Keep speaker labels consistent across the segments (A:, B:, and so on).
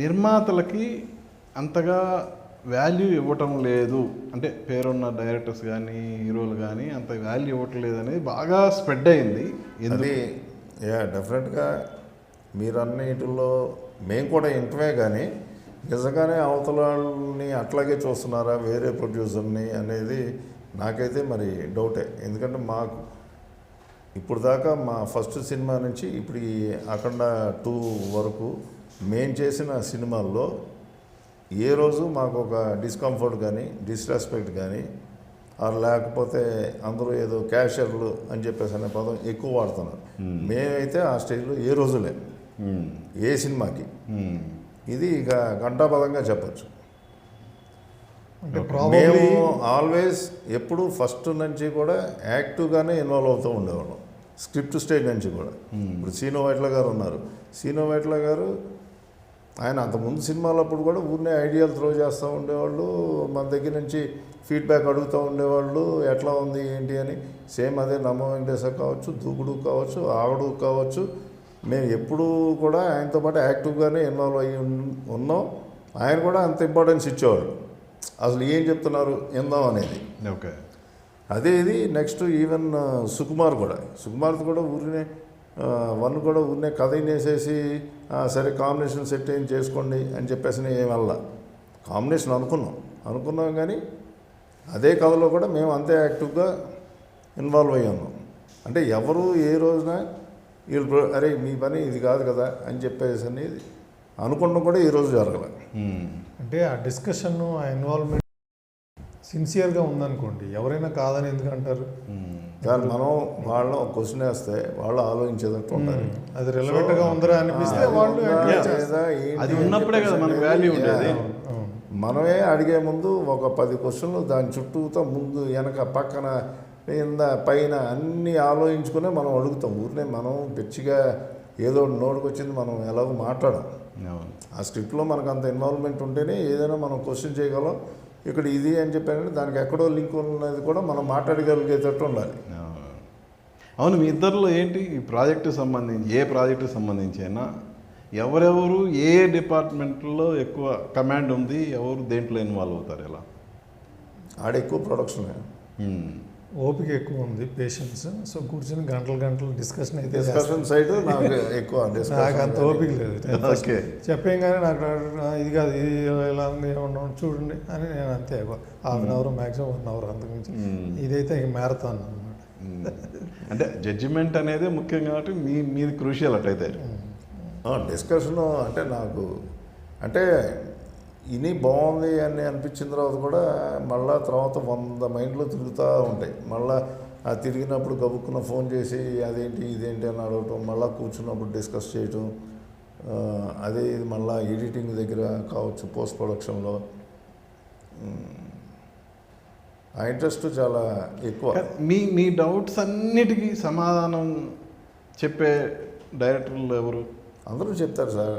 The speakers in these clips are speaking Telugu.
A: నిర్మాతలకి అంతగా వాల్యూ ఇవ్వటం లేదు. అంటే పేరున్న డైరెక్టర్స్ కానీ హీరోలు కానీ అంత వాల్యూ ఇవ్వటం అనేది బాగా స్ప్రెడ్ అయింది. ఇది
B: అది యా డెఫినెట్గా మీరు వీటిల్లో మేము కూడా ఇంటమే కానీ నిజంగానే అవతల వాళ్ళని అట్లాగే చూస్తున్నారా? వేరే ప్రొడ్యూసర్ని అనేది నాకైతే మరి డౌటే ఎందుకంటే మాకు ఇప్పుడు దాకా మా ఫస్ట్ సినిమా నుంచి ఇప్పుడు ఈ అఖండ టూ వరకు మేము చేసిన సినిమాల్లో ఏ రోజు మాకు ఒక డిస్కంఫర్ట్ కానీ డిస్రెస్పెక్ట్ కానీ ఆర్ లేకపోతే అందరూ ఏదో క్యాషియర్లు అని చెప్పేసి అనే పదం ఎక్కువ వాడుతున్నారు. మేమైతే ఆ స్టేజ్లో ఏ రోజు లేము
A: మ్మ్.
B: ఏ సినిమాకి. ఇది ఇక గంటాపదంగా చెప్పచ్చు.
C: అంటే
B: మేము ఆల్వేస్ ఎప్పుడు ఫస్ట్ నుంచి కూడా యాక్టివ్గానే ఇన్వాల్వ్ అవుతూ ఉండేవాళ్ళం. స్క్రిప్ట్ స్టేజ్ నుంచి కూడా. ఇప్పుడు సీనో వైట్ల గారు ఉన్నారు. సీనో వైట్ల గారు ఆయన అంతకుముందు సినిమాలప్పుడు కూడా ఊరినే ఐడియాలు త్రో చేస్తూ ఉండేవాళ్ళు. మన దగ్గర నుంచి ఫీడ్బ్యాక్ అడుగుతూ ఉండేవాళ్ళు. ఎట్లా ఉంది ఏంటి అని. సేమ్ అదే నమ్మ వెంకటేశ్వర కావచ్చు దూకుడు కావచ్చు ఆవిడు కావచ్చు. మేము ఎప్పుడూ కూడా ఆయనతో పాటు యాక్టివ్గానే ఇన్వాల్వ్ అయ్యి ఉన్నాం. ఆయన కూడా అంత ఇంపార్టెన్స్ ఇచ్చేవాళ్ళు. అసలు ఏం చెప్తున్నారు ఇందాం అనేది.
A: ఓకే.
B: అదే ఇది నెక్స్ట్ ఈవెన్ సుకుమార్ కూడా. సుకుమార్ది కూడా ఊరినే వన్ కూడా ఊరినే కథ వేసేసి సరే కాంబినేషన్ సెట్ ఏం చేసుకోండి అని చెప్పేసి ఏం వెళ్ళ కాంబినేషన్ అనుకున్నాం. అనుకున్నాం కానీ అదే కథలో కూడా మేము అంతే యాక్టివ్గా ఇన్వాల్వ్ అయ్యి ఉన్నాం. అంటే ఎవరు ఏ రోజున వీళ్ళు అరే మీ పని ఇది కాదు కదా అని చెప్పేసి అనేది అనుకున్నాం కూడా ఈ రోజు జరగలే.
C: అంటే ఆ డిస్కషన్ ఆ ఇన్వాల్వ్మెంట్ సిన్సియర్గా ఉందనుకోండి ఎవరైనా కాదని ఎందుకు అంటారు.
B: దాన్ని మనం వాళ్ళని ఒక క్వశ్చన్ వేస్తే వాళ్ళు ఆలోచించేటట్టు ఉండాలి.
C: అది relevant గా ఉందరా అనిపిస్తే వాళ్ళు
A: అది ఉన్నప్పుడే కదా మనకు value ఉండేది.
B: మనమే అడిగే ముందు ఒక పది క్వశ్చన్లు దాని చుట్టూతో ముందు వెనక పక్కన కింద పైన అన్నీ ఆలోచించుకునే మనం అడుగుతాం. ఊరినే మనం పిచ్చిగా ఏదో నోటికి వచ్చింది మనం ఎలాగో మాట్లాడం.
A: అవును.
B: ఆ స్క్రిప్ట్లో మనకు అంత ఇన్వాల్వ్మెంట్ ఉంటేనే ఏదైనా మనం క్వశ్చన్ చేయగలం. ఇక్కడ ఇది అని చెప్పానంటే దానికి ఎక్కడో లింక్ ఉన్నది కూడా మనం మాట్లాడగలిగేటట్టు ఉండాలి
A: అవును. మీ ఇద్దరిలో ఏంటి ఈ ప్రాజెక్టు సంబంధించి ఏ ప్రాజెక్టు సంబంధించి అయినా ఎవరెవరు ఏ డిపార్ట్మెంట్లో ఎక్కువ కమాండ్ ఉంది ఎవరు దేంట్లో ఇన్వాల్వ్ అవుతారు ఎలా
B: ఆడ ఎక్కువ ప్రొడక్షన్.
C: ఓపిక ఎక్కువ ఉంది పేషెన్స్ సో కూర్చొని గంటలు గంటలు డిస్కషన్ అయితే.
B: డిస్కషన్ సైడ్ నాకు ఎక్కువ
C: నాకు అంత ఓపిక లేదు.
A: ఓకే
C: చెప్పేం కానీ నాకు ఇది కాదు ఇది ఇలా ఉంది ఏమన్నా చూడండి అని నేను అంతే half an hour maximum one hour అంతకుమించి. ఇదైతే ఇక మ్యారథాన్ అనమాట
A: మ్మ్. అంటే జడ్జిమెంట్ అనేది ముఖ్యం కాబట్టి మీ మీది క్రూషియల్ అట్టయితే
B: డిస్కషన్ అంటే నాకు అంటే ఇని బాగుంది అని అనిపించిన తర్వాత కూడా మళ్ళా తర్వాత వంద మైండ్లో తిరుగుతూ ఉంటాయి. మళ్ళా ఆ తిరిగినప్పుడు గబుక్కున ఫోన్ చేసి అదేంటి ఇదేంటి అని అడగటం మళ్ళీ కూర్చున్నప్పుడు డిస్కస్ చేయటం అదే ఇది మళ్ళీ ఎడిటింగ్ దగ్గర కావచ్చు పోస్ట్ ప్రొడక్షన్లో. ఆ ఇంట్రెస్ట్ చాలా ఎక్కువ.
A: మీ మీ డౌట్స్ అన్నిటికీ సమాధానం చెప్పే డైరెక్టర్లు ఎవరు?
B: అందరూ చెప్తారు sir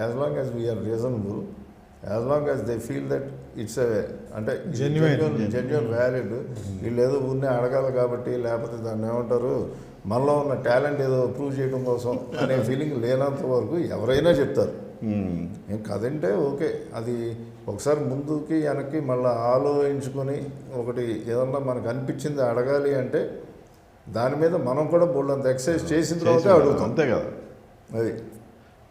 B: as long as we are reasonable. As long as they feel that it's అంటే
C: Genuine.
B: జెన్యున్ వ్యాలిడ్ వీళ్ళు ఏదో ఊరినే అడగాలి కాబట్టి లేకపోతే దాన్ని ఏమంటారు? మనలో ఉన్న టాలెంట్ ఏదో ప్రూవ్ చేయడం కోసం అనే ఫీలింగ్ లేనంత వరకు ఎవరైనా చెప్తారు.
A: మ్మ్.
B: ఏం కదంటే ఓకే అది ఒకసారి ముందుకి వెనక్కి మళ్ళీ ఆలోచించుకొని ఒకటి ఏదన్నా మనకు అనిపించింది అడగాలి అంటే దాని మీద మనం కూడా బోల్డ్ అంత ఎక్సర్సైజ్ చేసిన తర్వాత అడుగుతాం.
A: అంతే కదా.
B: అది.